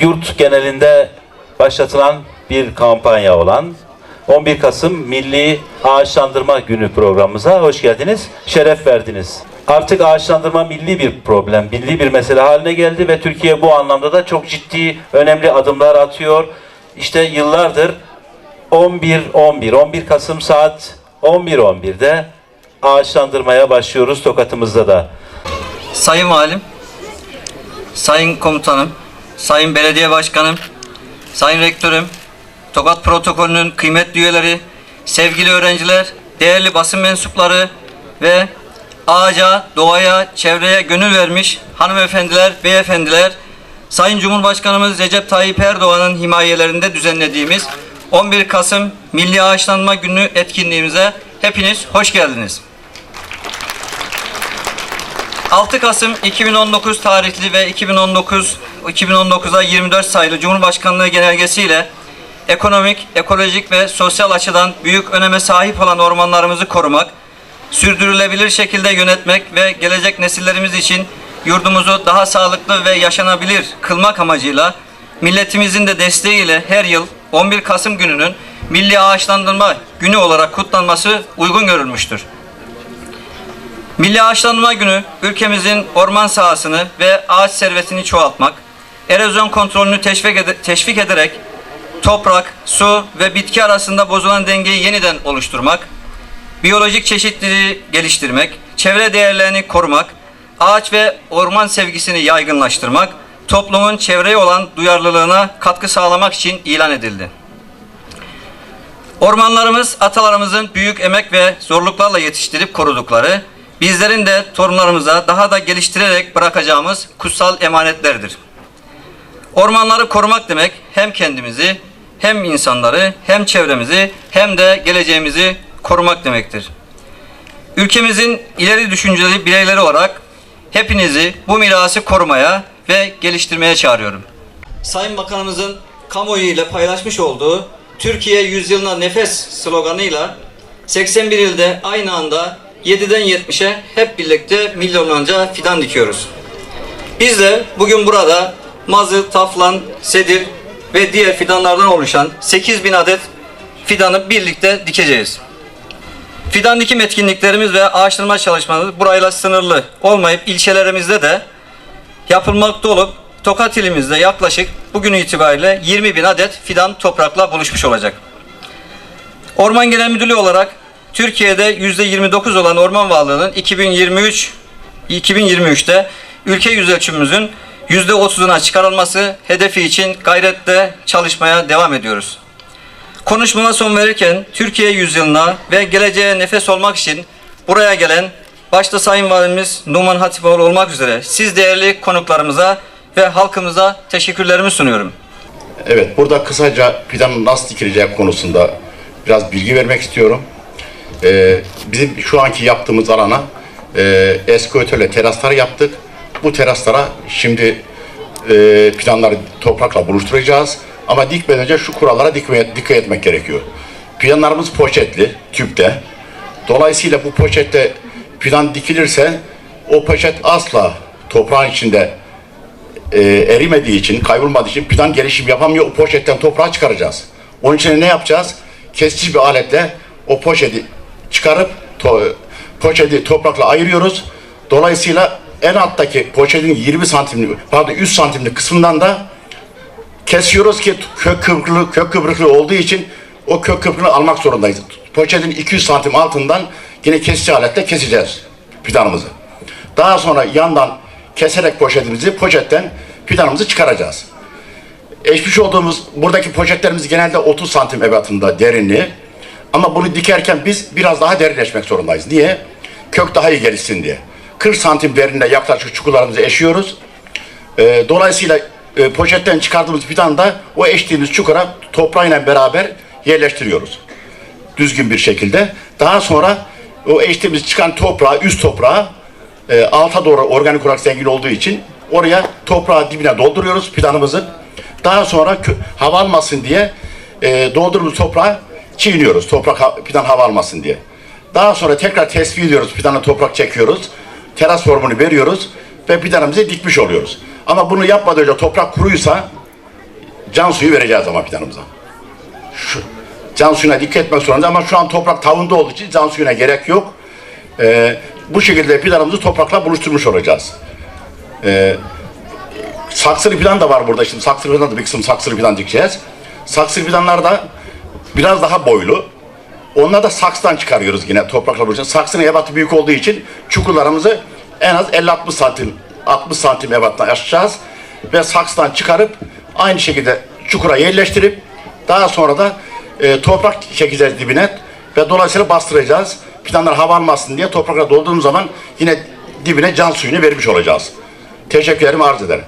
yurt genelinde başlatılan bir kampanya olan 11 Kasım Milli Ağaçlandırma Günü programımıza hoş geldiniz, şeref verdiniz. Artık ağaçlandırma milli bir problem, milli bir mesele haline geldi ve Türkiye bu anlamda da çok ciddi, önemli adımlar atıyor. İşte yıllardır 11 11 11 Kasım saat 11.11'de ağaçlandırmaya başlıyoruz Tokat'ımızda da. Sayın Valim, Sayın Komutanım, Sayın Belediye Başkanım, Sayın Rektörüm, Tokat Protokolü'nün kıymetli üyeleri, sevgili öğrenciler, değerli basın mensupları ve ağaca, doğaya, çevreye gönül vermiş hanımefendiler, beyefendiler, Sayın Cumhurbaşkanımız Recep Tayyip Erdoğan'ın himayelerinde düzenlediğimiz 11 Kasım Milli Ağaçlanma Günü etkinliğimize hepiniz hoş geldiniz. 6 Kasım 2019 tarihli ve 2019 2019'a 24 sayılı Cumhurbaşkanlığı genelgesiyle ekonomik, ekolojik ve sosyal açıdan büyük öneme sahip olan ormanlarımızı korumak, sürdürülebilir şekilde yönetmek ve gelecek nesillerimiz için yurdumuzu daha sağlıklı ve yaşanabilir kılmak amacıyla milletimizin de desteğiyle her yıl 11 Kasım gününün Milli Ağaçlandırma Günü olarak kutlanması uygun görülmüştür. Milli Ağaçlanma Günü ülkemizin orman sahasını ve ağaç servetini çoğaltmak, erozyon kontrolünü teşvik, ede- teşvik ederek toprak, su ve bitki arasında bozulan dengeyi yeniden oluşturmak, biyolojik çeşitliliği geliştirmek, çevre değerlerini korumak, ağaç ve orman sevgisini yaygınlaştırmak, toplumun çevreye olan duyarlılığına katkı sağlamak için ilan edildi. Ormanlarımız atalarımızın büyük emek ve zorluklarla yetiştirip korudukları, bizlerin de torunlarımıza daha da geliştirerek bırakacağımız kutsal emanetlerdir. Ormanları korumak demek hem kendimizi, hem insanları, hem çevremizi, hem de geleceğimizi korumak demektir. Ülkemizin ileri düşünceli bireyleri olarak hepinizi bu mirası korumaya ve geliştirmeye çağırıyorum. Sayın Bakanımızın kamuoyu ile paylaşmış olduğu Türkiye Yüzyılına Nefes sloganıyla 81 ilde aynı anda 7'den 70'e hep birlikte milyonlarca fidan dikiyoruz. Biz de bugün burada mazı, taflan, sedir ve diğer fidanlardan oluşan 8000 adet fidanı birlikte dikeceğiz. Fidan dikim etkinliklerimiz ve ağaçlama çalışmalarımız burayla sınırlı olmayıp ilçelerimizde de yapılmakta olup Tokat ilimizde yaklaşık bugün itibariyle 20 bin adet fidan toprakla buluşmuş olacak. Orman Genel Müdürlüğü olarak Türkiye'de %29 olan orman varlığının 2023 2023'te ülke yüzölçümümüzün %30'una çıkarılması hedefi için gayretle çalışmaya devam ediyoruz. Konuşmama son verirken Türkiye yüzyılına ve geleceğe nefes olmak için buraya gelen başta Sayın Valimiz Numan Hatipoğlu olmak üzere siz değerli konuklarımıza ve halkımıza teşekkürlerimi sunuyorum. Evet, burada kısaca fidanın nasıl dikileceği konusunda biraz bilgi vermek istiyorum. Ee, bizim şu anki yaptığımız alana e, eski ötele teraslar yaptık. Bu teraslara şimdi e, fidanları toprakla buluşturacağız. Ama dikmeden önce şu kurallara dikmeye, dikkat etmek gerekiyor. Fidanlarımız poşetli, tüpte. Dolayısıyla bu poşette fidan dikilirse o poşet asla toprağın içinde e, erimediği için, kaybolmadığı için fidan gelişim yapamıyor. O poşetten toprağı çıkaracağız. Onun için ne yapacağız? Kesici bir aletle o poşeti çıkarıp to- poşeti toprakla ayırıyoruz. Dolayısıyla en alttaki poşetin 20 santimlik, pardon 100 santimlik kısmından da kesiyoruz ki kök kıvrıklı, kök kıvrıklı olduğu için o kök kıvrıklığını almak zorundayız. Poşetin 200 santim altından yine kesici aletle keseceğiz fidanımızı. Daha sonra yandan keserek poşetimizi poşetten fidanımızı çıkaracağız. Eşmiş olduğumuz buradaki poşetlerimiz genelde 30 santim ebatında derinliği. Ama bunu dikerken biz biraz daha derinleşmek zorundayız. Niye? Kök daha iyi gelişsin diye. 40 santim derinliğe yaklaşık çukurlarımızı eşiyoruz. Ee, dolayısıyla e, poşetten çıkardığımız fidanı da o eştiğimiz çukura toprağıyla beraber yerleştiriyoruz. Düzgün bir şekilde. Daha sonra o eştiğimiz çıkan toprağı, üst toprağı e, alta doğru organik olarak zengin olduğu için oraya toprağı dibine dolduruyoruz fidanımızı. Daha sonra hava almasın diye e, doldurduğumuz toprağı çiğniyoruz. Toprak ha- fidan hava almasın diye. Daha sonra tekrar tesviye ediyoruz. Fidanı toprak çekiyoruz. Teras formunu veriyoruz ve fidanımızı dikmiş oluyoruz. Ama bunu yapmadan önce toprak kuruysa can suyu vereceğiz ama fidanımıza. Şu, can suyuna dikkat etmek zorunda ama şu an toprak tavında olduğu için can suyuna gerek yok. Ee, bu şekilde fidanımızı toprakla buluşturmuş olacağız. Ee, saksılı fidan da var burada. Şimdi saksılı fidan da bir kısım saksılı fidan dikeceğiz. Saksılı fidanlar da biraz daha boylu. Onları da saksıdan çıkarıyoruz yine toprakla buluşan. Saksının ebatı büyük olduğu için çukurlarımızı en az 50-60 santim 60 santim ebattan açacağız. Ve saksıdan çıkarıp aynı şekilde çukura yerleştirip daha sonra da e, toprak çekeceğiz dibine ve dolayısıyla bastıracağız. Fidanlar hava almasın diye toprakla dolduğumuz zaman yine dibine can suyunu vermiş olacağız. Teşekkür ederim arz ederim.